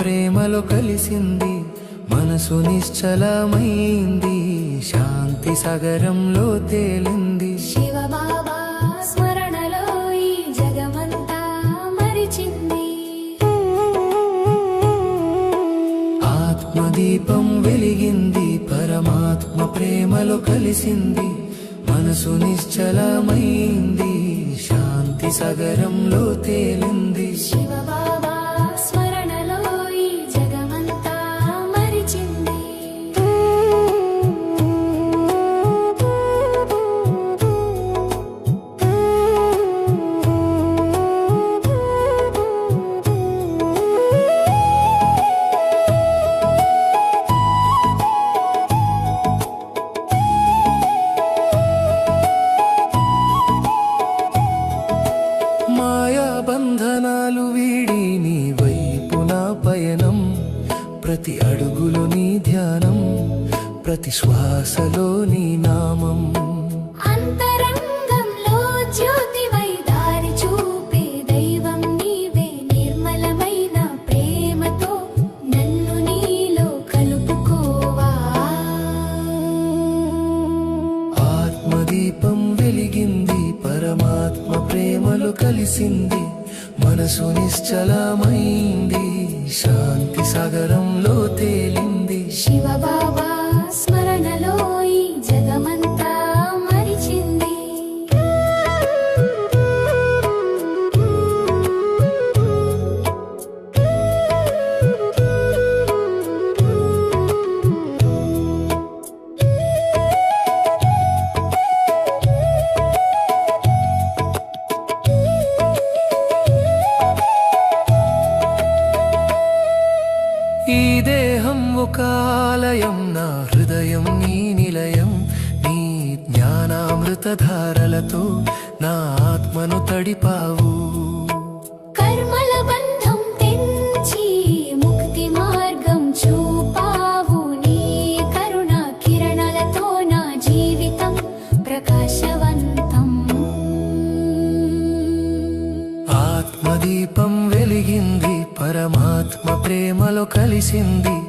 ప్రేమలో కలిసింది మనసు నిశ్చలమైంది శాంతి సగరంలో తేలింది. శివ బాబా స్మరణలో ఈ జగమంతా మరిచింది. ఆత్మదీపం వెలిగింది పరమాత్మ ప్రేమలో కలిసింది మనసు నిశ్చలమైంది శాంతి సగరంలో తేలింది. శివ ఆలయం నా హృదయం నీ నిలయం నీ జ్ఞానామృత ధారలతో నా ఆత్మను తడిపావు. కర్మల బంధం తెంచి ముక్తి మార్గం చూపావు. నీ కరుణ కిరణాలతో నా జీవితం ప్రకాశవంతం. ఆత్మదీపం వెలిగింది పరమాత్మ ప్రేమలో కలిసింది.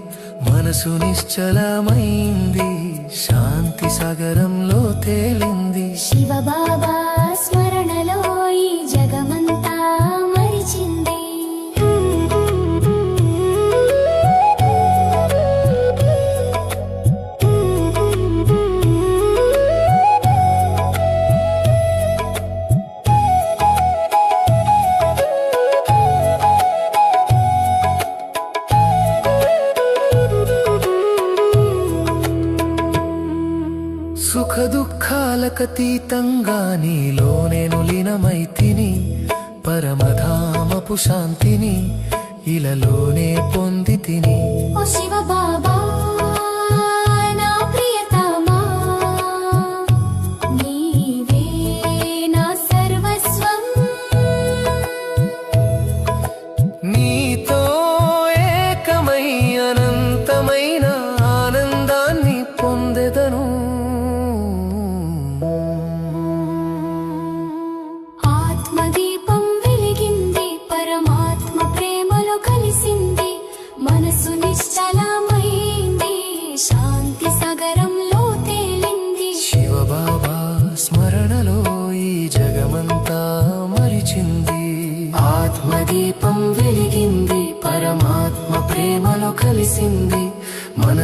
మనసు నిశ్చలమైంది శాంతి సాగరంలో తేలింది. శివ దుఃఖాలకతీతంగా నీలో నేను లీనమై తిని పరమధామపు శాంతిని ఇలలోనే పొంది తిని ఓ శివ బాబా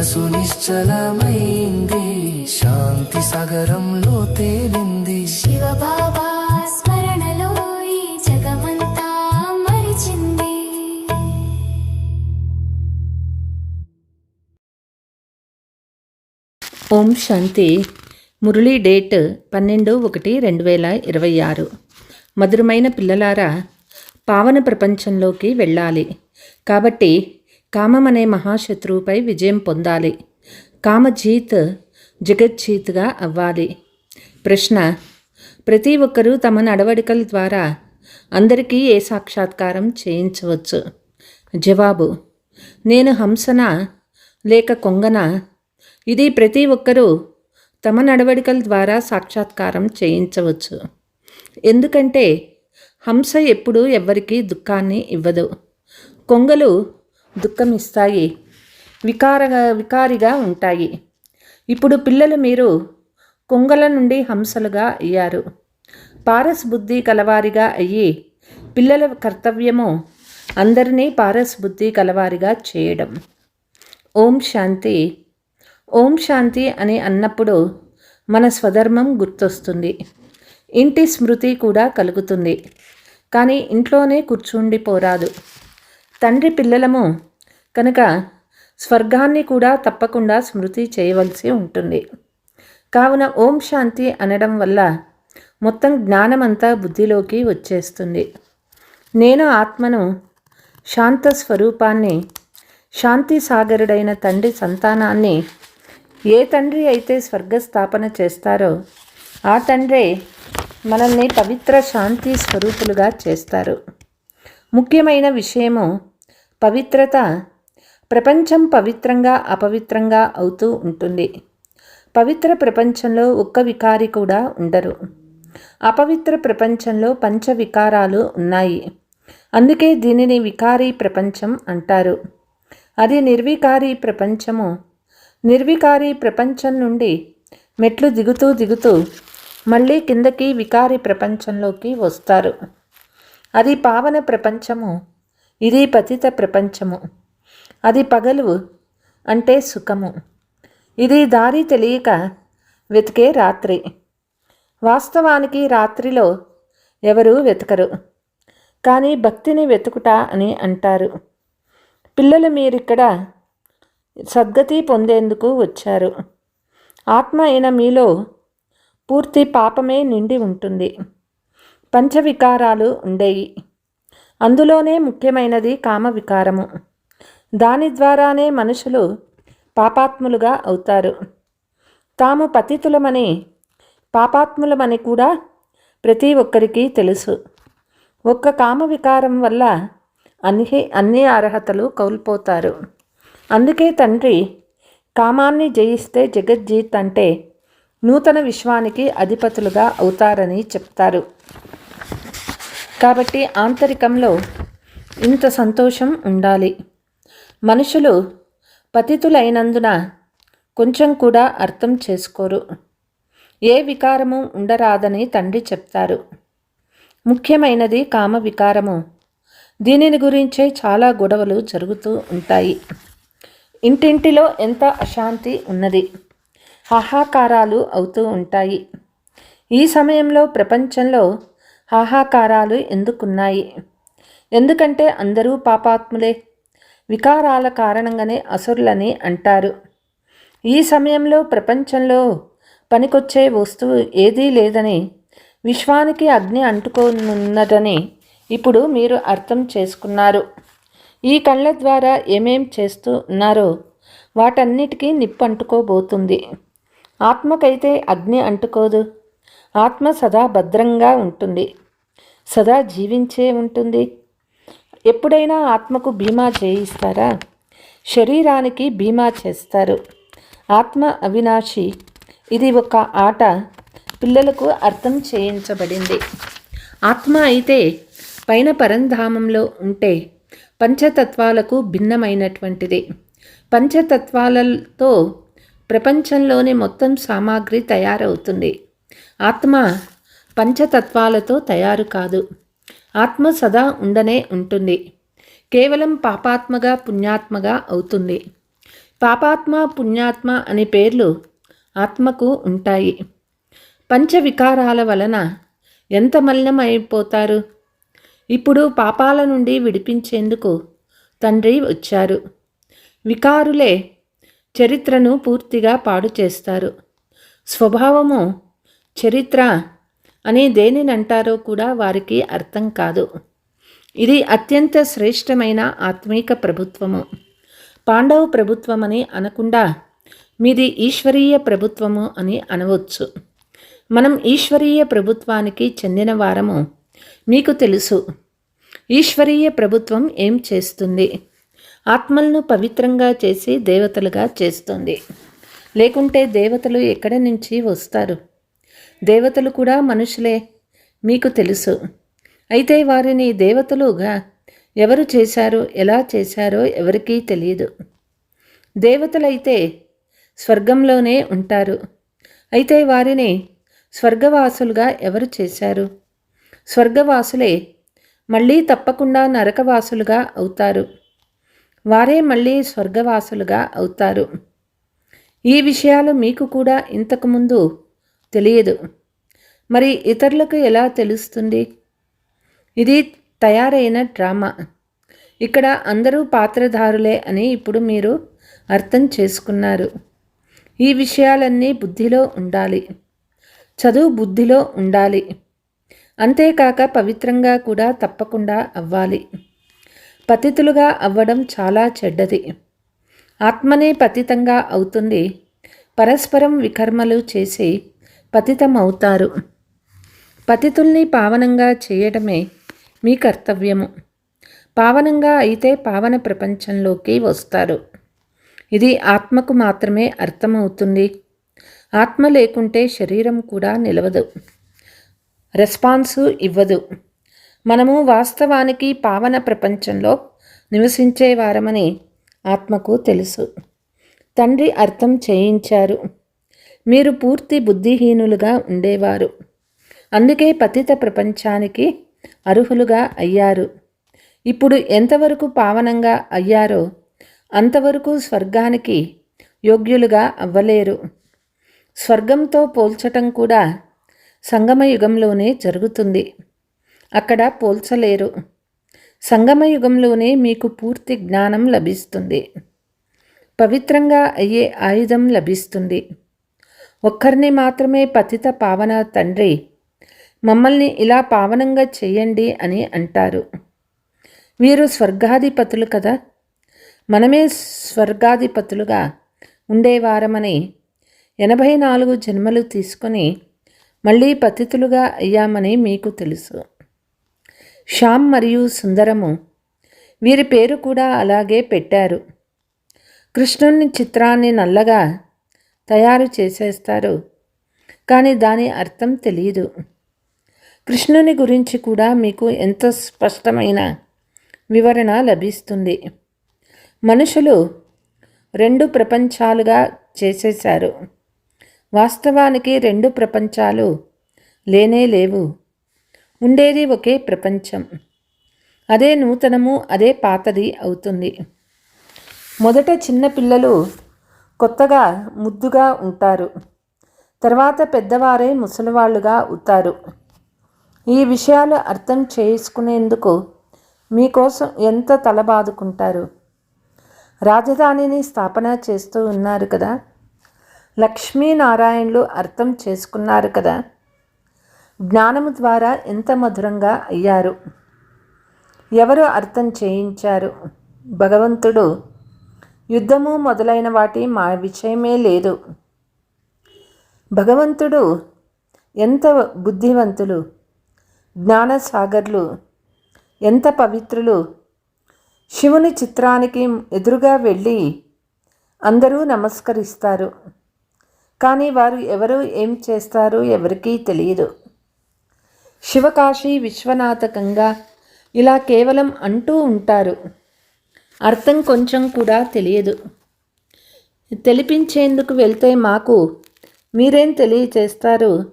మనసు నిశ్చలమైంది. శాంతి సాగరంలో తేలింది. శివ బాబా స్మరణలో ఈ జగమంతా మరిచింది. ఓం శాంతి. మురళీ డేట్ పన్నెండు ఒకటి రెండు వేల ఇరవై ఆరు. మధురమైన పిల్లలారా పావన ప్రపంచంలోకి వెళ్ళాలి. కాబట్టి కామం అనే మహాశత్రువుపై విజయం పొందాలి. కామజీత్ జగజ్జీత్గా అవ్వాలి. ప్రశ్న ప్రతి ఒక్కరూ తమ నడవడికల ద్వారా అందరికీ ఏ సాక్షాత్కారం చేయించవచ్చు? జవాబు నేను హంసన లేక కొంగన? ఇది ప్రతి ఒక్కరూ తమ నడవడికల ద్వారా సాక్షాత్కారం చేయించవచ్చు. ఎందుకంటే హంస ఎప్పుడూ ఎవ్వరికీ దుఃఖాన్ని ఇవ్వదు. కొంగలు దుఃఖం ఇస్తాయి వికారగా వికారిగా ఉంటాయి. ఇప్పుడు పిల్లలు మీరు కొంగల నుండి హంసలుగా అయ్యారు. పారస్ బుద్ధి కలవారిగా అయ్యి పిల్లల కర్తవ్యము అందరినీ పారస్ బుద్ధి కలవారిగా చేయడం. ఓం శాంతి. ఓం శాంతి అని అన్నప్పుడు మన స్వధర్మం గుర్తొస్తుంది. ఇంటి స్మృతి కూడా కలుగుతుంది. కానీ ఇంట్లోనే కూర్చుండిపోరాదు. తండ్రి పిల్లలము కనుక స్వర్గాన్ని కూడా తప్పకుండా స్మృతి చేయవలసి ఉంటుంది. కావున ఓం శాంతి అనడం వల్ల మొత్తం జ్ఞానమంతా బుద్ధిలోకి వచ్చేస్తుంది. నేను ఆత్మను శాంత స్వరూపాన్ని శాంతి సాగరుడైన తండ్రి సంతానాన్ని ఏ తండ్రి అయితే స్వర్గస్థాపన చేస్తారో ఆ తండ్రే మనల్ని పవిత్ర శాంతి స్వరూపులుగా చేస్తారు. ముఖ్యమైన విషయము పవిత్రత ప్రపంచం పవిత్రంగా అపవిత్రంగా అవుతూ ఉంటుంది. పవిత్ర ప్రపంచంలో ఒక్క వికారి కూడా ఉండరు. అపవిత్ర ప్రపంచంలో పంచ వికారాలు ఉన్నాయి. అందుకే దీనిని వికారీ ప్రపంచం అంటారు. అది నిర్వికారి ప్రపంచము. నిర్వికారి ప్రపంచం నుండి మెట్లు దిగుతూ దిగుతూ మళ్ళీ కిందకి వికారి ప్రపంచంలోకి వస్తారు. అది పావన ప్రపంచము. ఇది పతిత ప్రపంచము. అది పగలు అంటే సుఖము. ఇది దారి తెలియక వెతికే రాత్రి. వాస్తవానికి రాత్రిలో ఎవరు వెతకరు. కానీ భక్తిని వెతుకుట అని అంటారు. పిల్లలు మీరిక్కడ సద్గతి పొందేందుకు వచ్చారు. ఆత్మ అయిన మీలో పూర్తి పాపమే నిండి ఉంటుంది. పంచవికారాలు ఉండేవి అందులోనే ముఖ్యమైనది కామ వికారము దాని ద్వారానే మనుషులు పాపాత్ములుగా అవుతారు. తాము పతితులమని పాపాత్ములమని కూడా ప్రతి ఒక్కరికి తెలుసు. ఒక్క కామ వికారం వల్ల అన్ని అన్ని అర్హతలు కోల్పోతారు. అందుకే తండ్రి కామాన్ని జయిస్తే జగజ్జీత్ అంటే నూతన విశ్వానికి అధిపతులుగా అవుతారని చెప్తారు. కాబట్టి ఆంతరికంలో ఇంత సంతోషం ఉండాలి. మనుషులు పతితులైనందున కొంచెం కూడా అర్థం చేసుకోరు. ఏ వికారము ఉండరాదని తండ్రి చెప్తారు. ముఖ్యమైనది కామ వికారము. దీనిని గురించే చాలా గొడవలు జరుగుతూ ఉంటాయి. ఇంటింటిలో ఎంత అశాంతి ఉన్నది. హాహాకారాలు అవుతూ ఉంటాయి. ఈ సమయంలో ప్రపంచంలో హాహాకారాలు ఎందుకున్నాయి? ఎందుకంటే అందరూ పాపాత్ములే వికారాల కారణంగానే అసురులని అంటారు. ఈ సమయంలో ప్రపంచంలో పనికొచ్చే వస్తువు ఏదీ లేదని విశ్వానికి అగ్ని అంటుకోనున్నదని ఇప్పుడు మీరు అర్థం చేసుకున్నారు. ఈ కళ్ళ ద్వారా ఏమేం చేస్తూ ఉన్నారో వాటన్నిటికీ నిప్పు అంటుకోబోతుంది. ఆత్మకైతే అగ్ని అంటుకోదు. ఆత్మ సదా భద్రంగా ఉంటుంది. సదా జీవించే ఉంటుంది. ఎప్పుడైనా ఆత్మకు బీమా చేయిస్తారా? శరీరానికి బీమా చేస్తారు. ఆత్మ అవినాశి. ఇది ఒక ఆట. పిల్లలకు అర్థం చేయించబడింది. ఆత్మ అయితే పైన పరంధామంలో ఉంటే పంచతత్వాలకు భిన్నమైనటువంటిది. పంచతత్వాలతో ప్రపంచంలోని మొత్తం సామాగ్రి తయారవుతుంది. ఆత్మ పంచతత్వాలతో తయారు కాదు. ఆత్మ సదా ఉండనే ఉంటుంది. కేవలం పాపాత్మగా పుణ్యాత్మగా అవుతుంది. పాపాత్మ పుణ్యాత్మ అనే పేర్లు ఆత్మకు ఉంటాయి. పంచవికారాల వలన ఎంత మలినమైపోతారు? ఇప్పుడు పాపాల నుండి విడిపించేందుకు తండ్రి వచ్చారు. వికారులే చరిత్రను పూర్తిగా పాడు చేస్తారు. స్వభావము చరిత్ర అని దేనినంటారో కూడా వారికి అర్థం కాదు. ఇది అత్యంత శ్రేష్టమైన ఆత్మీక ప్రభుత్వము. పాండవ ప్రభుత్వమని అనకుండా మీది ఈశ్వరీయ ప్రభుత్వము అని అనవచ్చు. మనం ఈశ్వరీయ ప్రభుత్వానికి చెందిన వారము. మీకు తెలుసు. ఈశ్వరీయ ప్రభుత్వం ఏం చేస్తుంది? ఆత్మలను పవిత్రంగా చేసి దేవతలుగా చేస్తుంది. లేకుంటే దేవతలు ఎక్కడి నుంచి వస్తారు? దేవతలు కూడా మనుషులే మీకు తెలుసు. అయితే వారిని దేవతలుగా ఎవరు చేశారు ఎలా చేశారో ఎవరికీ తెలియదు. దేవతలైతే స్వర్గంలోనే ఉంటారు. అయితే వారిని స్వర్గవాసులుగా ఎవరు చేశారు? స్వర్గవాసులే మళ్ళీ తప్పకుండా నరకవాసులుగా అవుతారు. వారే మళ్ళీ స్వర్గవాసులుగా అవుతారు. ఈ విషయాలు మీకు కూడా ఇంతకుముందు తెలియదు. మరి ఇతరులకు ఎలా తెలుస్తుంది? ఇది తయారైన డ్రామా. ఇక్కడ అందరూ పాత్రధారులే అని ఇప్పుడు మీరు అర్థం చేసుకున్నారు. ఈ విషయాలన్నీ బుద్ధిలో ఉండాలి. చదువు బుద్ధిలో ఉండాలి. అంతేకాక పవిత్రంగా కూడా తప్పకుండా అవ్వాలి. పతితులుగా అవ్వడం చాలా చెడ్డది. ఆత్మనే పతితంగా అవుతుంది. పరస్పరం వికర్మలు చేసి పతితమవుతారు. పతితుల్ని పావనంగా చేయడమే మీ కర్తవ్యము. పావనంగా అయితే పావన ప్రపంచంలోకి వస్తారు. ఇది ఆత్మకు మాత్రమే అర్థమవుతుంది. ఆత్మ లేకుంటే శరీరం కూడా నిలవదు. రెస్పాన్సు ఇవ్వదు. మనము వాస్తవానికి పావన ప్రపంచంలో నివసించేవారమని ఆత్మకు తెలుసు. తండ్రి అర్థం చేయించారు. మీరు పూర్తి బుద్ధిహీనులుగా ఉండేవారు. అందుకే పతిత ప్రపంచానికి అర్హులుగా అయ్యారు. ఇప్పుడు ఎంతవరకు పావనంగా అయ్యారో అంతవరకు స్వర్గానికి యోగ్యులుగా అవ్వలేరు. స్వర్గంతో పోల్చటం కూడా సంగమయుగంలోనే జరుగుతుంది. అక్కడ పోల్చలేరు. సంగమయుగంలోనే మీకు పూర్తి జ్ఞానం లభిస్తుంది. పవిత్రంగా అయ్యే ఆయుధం లభిస్తుంది. ఒక్కరిని మాత్రమే పతిత పావన తండ్రి. మమ్మల్ని ఇలా పావనంగా చేయండి అని అంటారు. వీరు స్వర్గాధిపతులు కదా. మనమే స్వర్గాధిపతులుగా ఉండేవారమని ఎనభై నాలుగు జన్మలు తీసుకొని మళ్ళీ పతితులుగా అయ్యామని మీకు తెలుసు. శ్యామ్ మరియు సుందరము వీరి పేరు కూడా అలాగే పెట్టారు. కృష్ణుని చిత్రాన్ని నల్లగా తయారు చేసేస్తారు. కానీ దాని అర్థం తెలియదు. కృష్ణుని గురించి కూడా మీకు ఎంతో స్పష్టమైన వివరణ లభిస్తుంది. మనుషులు రెండు ప్రపంచాలుగా చేసేశారు. వాస్తవానికి రెండు ప్రపంచాలు లేనే లేవు. ఉండేది ఒకే ప్రపంచం. అదే నూతనము అదే పాతది అవుతుంది. మొదట చిన్నపిల్లలు కొత్తగా ముద్దుగా ఉంటారు. తర్వాత పెద్దవారే ముసలివాళ్ళుగా అవుతారు. ఈ విషయాలు అర్థం చేసుకునేందుకు మీకోసం ఎంత తలబాదుకుంటారు? రాజధానిని స్థాపన చేస్తూ ఉన్నారు కదా? లక్ష్మీనారాయణులు అర్థం చేసుకున్నారు కదా? జ్ఞానము ద్వారా ఎంత మధురంగా అయ్యారు? ఎవరు అర్థం చేయించారు? భగవంతుడు యుద్ధము మొదలైన వాటి మా విషయమే లేదు. భగవంతుడు ఎంత బుద్ధివంతులు జ్ఞానసాగర్లు ఎంత పవిత్రులు శివుని చిత్రానికి ఎదురుగా వెళ్ళి అందరూ నమస్కరిస్తారు. కానీ వారు ఎవరు ఏం చేస్తారు ఎవరికీ తెలియదు. శివకాశీ విశ్వనాథకంగా ఇలా కేవలం అంటూ ఉంటారు. అర్థం కొంచెం కూడా తెలియదు. తెలిపించేందుకు వెళ్తే మాకు మీరేం తెలియచేస్తారు?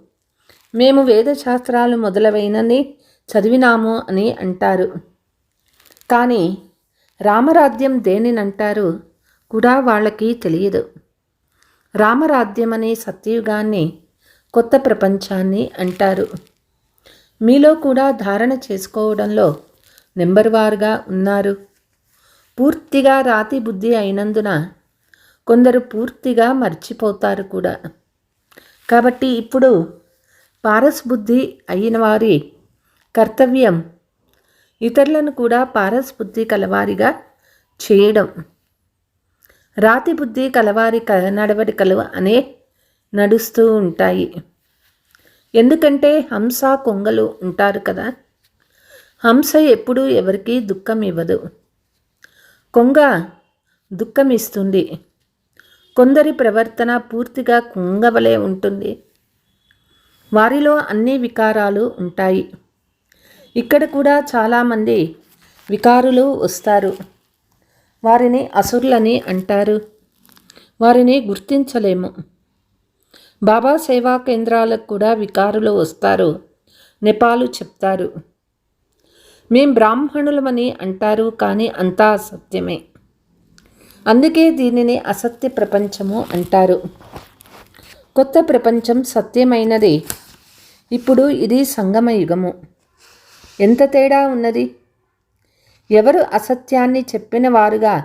మేము వేదశాస్త్రాలు మొదలవైనని చదివినాము అని అంటారు. కానీ రామరాజ్యం దేనినంటారు కూడా వాళ్ళకి తెలియదు. రామరాజ్యం అనే సత్యయుగాన్ని కొత్త ప్రపంచాన్ని అంటారు. మీలో కూడా ధారణ చేసుకోవడంలో నెంబర్ వారుగా ఉన్నారు. పూర్తిగా రాతి బుద్ధి అయినందున కొందరు పూర్తిగా మర్చిపోతారు కూడా. కాబట్టి ఇప్పుడు పారస్బుద్ధి అయిన వారి కర్తవ్యం ఇతరులను కూడా పారస్బుద్ధి కలవారిగా చేయడం. రాతి బుద్ధి కలవారి క నడవడికలు అనే నడుస్తూ ఉంటాయి. ఎందుకంటే హంస కొంగలు ఉంటారు కదా. హంస ఎప్పుడూ ఎవరికీ దుఃఖం ఇవ్వదు. కొంగ దుఃఖమిస్తుంది. కొందరి ప్రవర్తన పూర్తిగా కుంగవలే ఉంటుంది. వారిలో అన్ని వికారాలు ఉంటాయి. ఇక్కడ కూడా చాలామంది వికారులు వస్తారు. వారిని అసురులని అంటారు. వారిని గుర్తించలేము. బాబా సేవా కేంద్రాలకు కూడా వికారులు వస్తారు. నెపాలు చెప్తారు. మేం బ్రాహ్మణులమని అంటారు కానీ అంతా అసత్యమే అందుకే దీనిని అసత్య ప్రపంచము అంటారు. కొత్త ప్రపంచం సత్యమైనది. ఇప్పుడు ఇది సంగమ యుగము ఎంత తేడా ఉన్నది? ఎవరు అసత్యాన్ని చెప్పిన వారుగా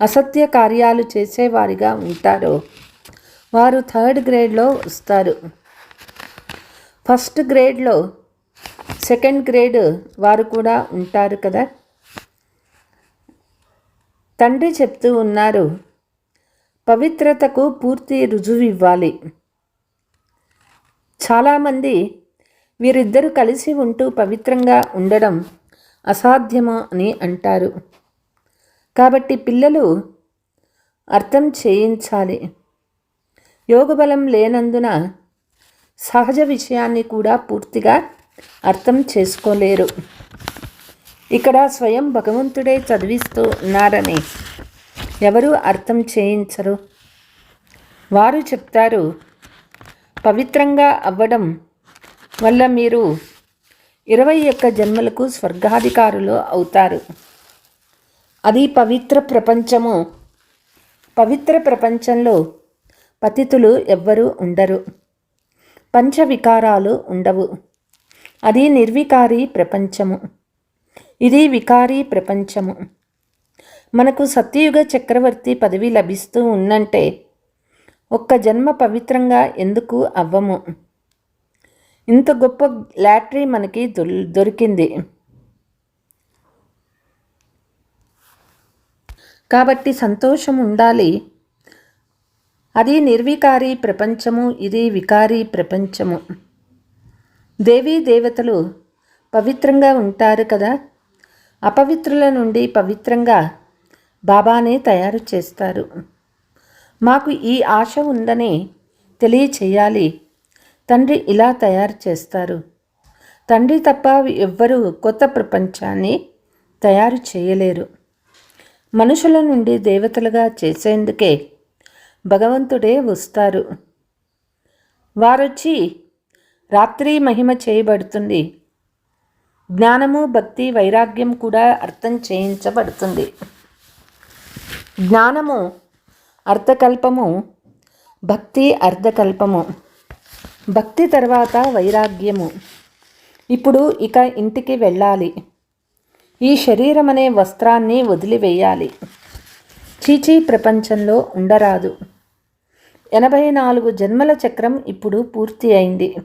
అసత్య కార్యాలు చేసేవారిగా ఉంటారో వారు థర్డ్ గ్రేడ్లో వస్తారు. ఫస్ట్ గ్రేడ్లో సెకండ్ గ్రేడ్ వారు కూడా ఉంటారు కదా. తండ్రి చెప్తూ ఉన్నారు పవిత్రతకు పూర్తి రుజువు ఇవ్వాలి చాలామంది వీరిద్దరూ కలిసి ఉంటూ పవిత్రంగా ఉండడం అసాధ్యము అని అంటారు. కాబట్టి పిల్లలు అర్థం చేయించాలి. యోగబలం లేనందున సహజ విషయాన్ని కూడా పూర్తిగా అర్థం చేసుకోలేరు. ఇక్కడ స్వయం భగవంతుడే చదివిస్తూ ఉన్నారని. ఎవరు అర్థం చేయించరు? వారు చెప్తారు పవిత్రంగా అవ్వడం వల్ల మీరు ఇరవై ఒక్క జన్మలకు స్వర్గాధికారులు అవుతారు. అది పవిత్ర ప్రపంచము. పవిత్ర ప్రపంచంలో పతితులు ఎవ్వరూ ఉండరు. పంచవికారాలు ఉండవు. అది నిర్వికారి ప్రపంచము. ఇది వికారీ ప్రపంచము. మనకు సత్యయుగ చక్రవర్తి పదవి లభిస్తూ ఉందంటే ఒక్క జన్మ పవిత్రంగా ఎందుకు అవ్వము? ఇంత గొప్ప లాటరీ మనకి దొరికింది. కాబట్టి సంతోషం ఉండాలి. అది నిర్వికారి ప్రపంచము ఇది వికారీ ప్రపంచము. దేవీ దేవతలు పవిత్రంగా ఉంటారు కదా? అపవిత్రుల నుండి పవిత్రంగా బాబానే తయారు చేస్తారు. మాకు ఈ ఆశ ఉందని తెలియచేయాలి. తండ్రి ఇలా తయారు చేస్తారు. తండ్రి తప్ప ఎవ్వరూ కొత్త ప్రపంచాన్ని తయారు చేయలేరు. మనుషుల నుండి దేవతలుగా చేసేందుకే భగవంతుడే వస్తారు. వారొచ్చి రాత్రి మహిమ చేయబడుతుంది. జ్ఞానము భక్తి వైరాగ్యం కూడా అర్థం చేయించబడుతుంది. జ్ఞానము అర్థకల్పము భక్తి అర్థకల్పము భక్తి తర్వాత వైరాగ్యము. ఇప్పుడు ఇక ఇంటికి వెళ్ళాలి. ఈ శరీరం అనే వస్త్రాన్ని వదిలివేయాలి. చీచీ ప్రపంచంలో ఉండరాదు. ఎనభై నాలుగు జన్మల చక్రం ఇప్పుడు పూర్తి అయింది.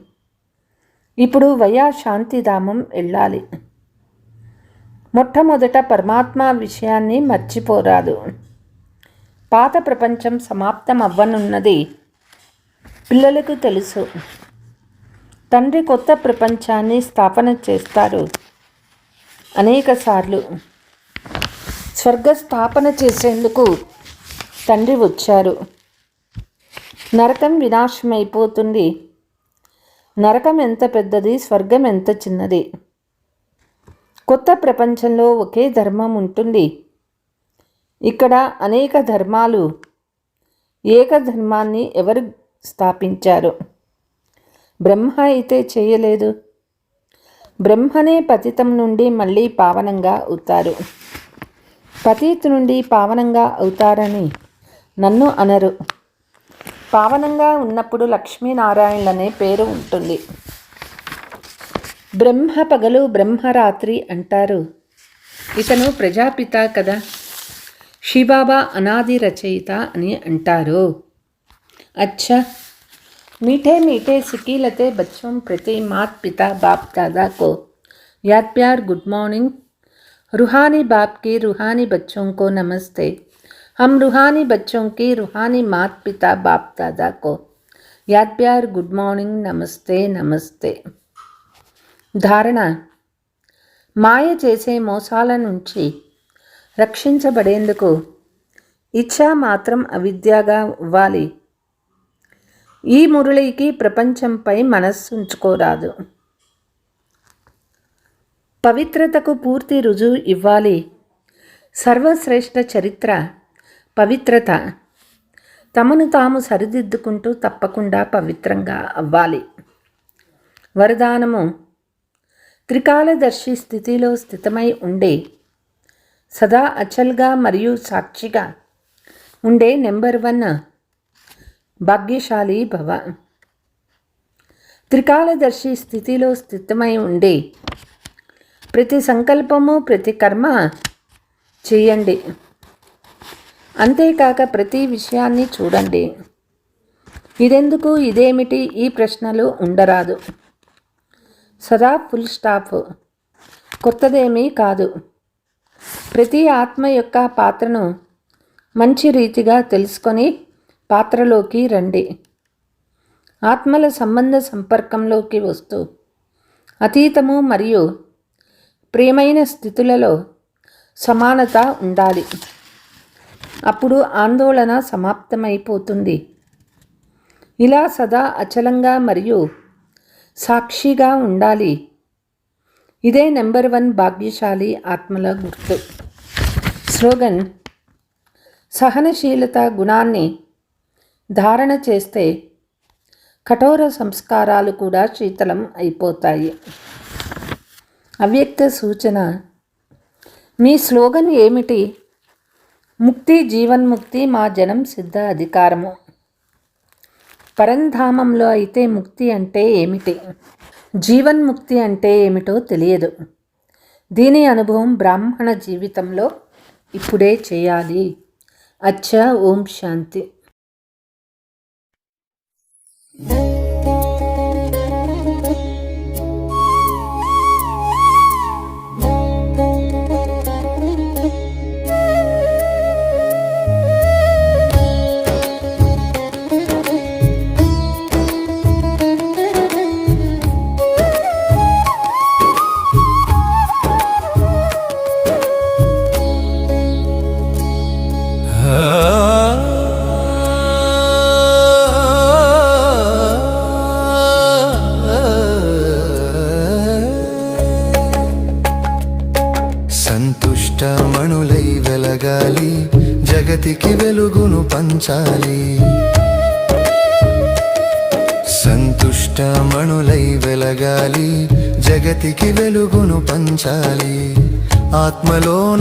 ఇప్పుడు వయా శాంతిధామం వెళ్ళాలి. మొట్టమొదట పరమాత్మ విషయాన్ని మర్చిపోరాదు. పాత ప్రపంచం సమాప్తం అవ్వనున్నది పిల్లలకు తెలుసు. తండ్రి కొత్త ప్రపంచాన్ని స్థాపన చేస్తారు అనేకసార్లు. స్వర్గ స్థాపన చేసేందుకు తండ్రి వచ్చారు. నరకం వినాశమైపోతుంది. నరకం ఎంత పెద్దది స్వర్గం ఎంత చిన్నది? కొత్త ప్రపంచంలో ఒకే ధర్మం ఉంటుంది. ఇక్కడ అనేక ధర్మాలు ఏక ధర్మాన్ని ఎవరు స్థాపించారు? బ్రహ్మ అయితే చేయలేదు. బ్రహ్మనే పతితం నుండి మళ్ళీ పావనంగా అవుతారు. పతీత్ నుండి పావనంగా అవుతారని నన్ను అనరు. పావనంగా ఉన్నప్పుడు లక్ష్మీనారాయణులనే పేరు ఉంటుంది బ్రహ్మ పగలు బ్రహ్మరాత్రి అంటారు ఇతను ప్రజాపిత కదా శిబాబా అనాది రచయిత అని అంటారు अच्छा मीठे मीठे सिकीलते बच्चों प्रति मात पिता बाप दादा को याद प्यार गुड मॉर्निंग रूहानी बाप के रूहानी बच्चों को नमस्ते हम रूहानी बच्चों की रूहानी मात पिता बाप दादा को याद प्यार गुड मॉर्निंग नमस्ते नमस्ते ధారణ మాయ చేసే మోసాల నుంచి రక్షించబడేందుకు ఇచ్చా మాత్రం అవిద్యగా ఇవ్వాలి ఈ మురళికి ప్రపంచంపై మనస్సు ఉంచుకోరాదు పవిత్రతకు పూర్తి రుజువు ఇవ్వాలి సర్వశ్రేష్ఠ చరిత్ర పవిత్రత. తమను తాము సరిదిద్దుకుంటూ తప్పకుండా పవిత్రంగా అవ్వాలి. వరదానము. త్రికాలదర్శి స్థితిలో స్థితమై ఉండే సదా అచల్గా మరియు సాక్షిగా ఉండే నెంబర్ వన్ భాగ్యశాలి భవ. త్రికాలదర్శి స్థితిలో స్థితమై ఉండే ప్రతి సంకల్పము ప్రతి కర్మ చేయండి. అంతేకాక ప్రతి విషయాన్ని చూడండి. ఇదెందుకు? ఇదేమిటి? ఈ ప్రశ్నలు ఉండరాదు. సదా ఫుల్ స్టాప్. కొత్తదేమీ కాదు. ప్రతి ఆత్మ యొక్క పాత్రను మంచి రీతిగా తెలుసుకొని పాత్రలోకి రండి. ఆత్మల సంబంధ సంపర్కంలోకి వస్తూ అతీతము మరియు ప్రేమైన స్థితులలో సమానత ఉండాలి. అప్పుడు ఆందోళన సమాప్తమైపోతుంది. ఇలా సదా అచలంగా మరియు సాక్షిగా ఉండాలి. ఇదే నెంబర్ వన్ భాగ్యశాలి ఆత్మల గుర్తు. స్లోగన్ సహనశీలత గుణాన్ని ధారణ చేస్తే కఠోర సంస్కారాలు కూడా శీతలం అయిపోతాయి. అవ్యక్త సూచన మీ స్లోగన్ ఏమిటి? ముక్తి జీవన్ముక్తి మా జనం సిద్ధ అధికారము. పరంధామంలో అయితే ముక్తి అంటే ఏమిటి? జీవన్ముక్తి అంటే ఏమిటో తెలియదు. దీని అనుభవం బ్రాహ్మణ జీవితంలో ఇప్పుడే చేయాలి. అచ్చా ఓం శాంతి. వెలుగును పంచాలి ఆత్మలోన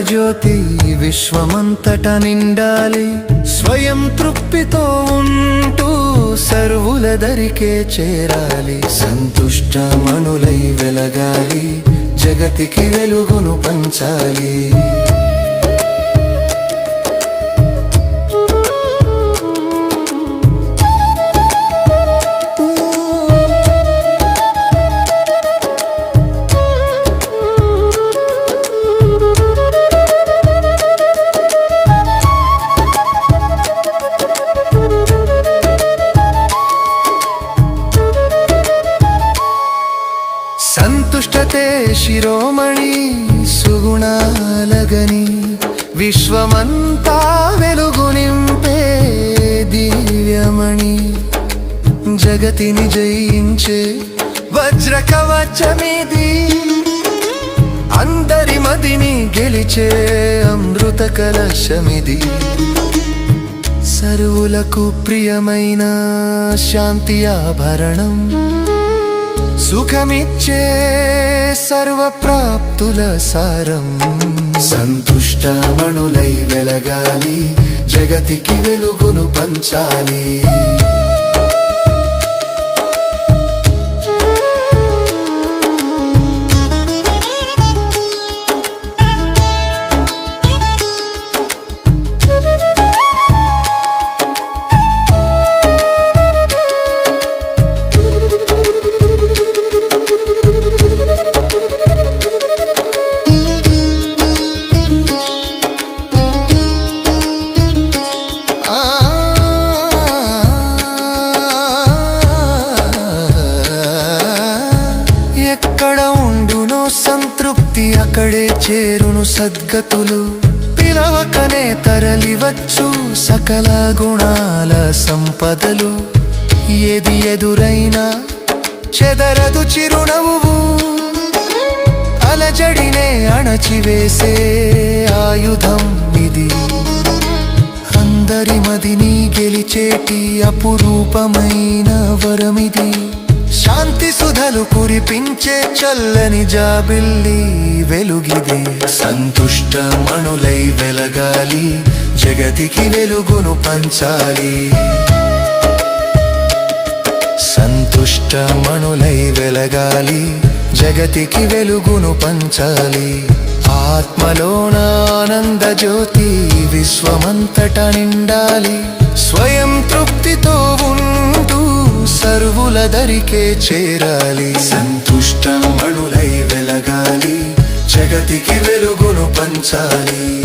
జ్యోతి విశ్వమంతట నిండాలి. స్వయం తృప్తితో ఉంటూ సర్వుల దరికే చేరాలి. సంతుష్టమణులై వెలగాలి. జగతికి వెలుగును పంచాలి. విశ్వమంతా వెలుగు నింపే దివ్యమణి. జగతిని జయించే వజ్ర కవచమిది అందరి మదిని గెలిచే అమృత కలశమిది. సరువులకు ప్రియమైన శాంతి ఆభరణం. సుఖమిచ్చే సర్వప్రాప్తుల సారం. సంతుష్టమణులై వెలగాలి జగతికి వెలుగును పంచాలి. బాధలు ఏది ఎదురైనా చెదరదు చిరునవ్వు. అలజడినే అణచివేసే ఆయుధం ఇది. అందరి మదిని గెలిచేటి అపురూపమైన వరమిది. శాంతి సుధలు కురిపించే చల్లని జాబిల్లి వెలుగిది. సంతుష్ట మణులై వెలగాలి జగతికి వెలుగును పంచాలి. దుష్టమణులై వెలగాలి. జగతికి వెలుగును పంచాలి. ఆత్మలోన ఆనంద జ్యోతి విశ్వమంతట నిండాలి. స్వయం తృప్తితో ఉంటూ సర్వుల దరికే చేరాలి. సంతుష్ట మణులై వెలగాలి. జగతికి వెలుగును పంచాలి.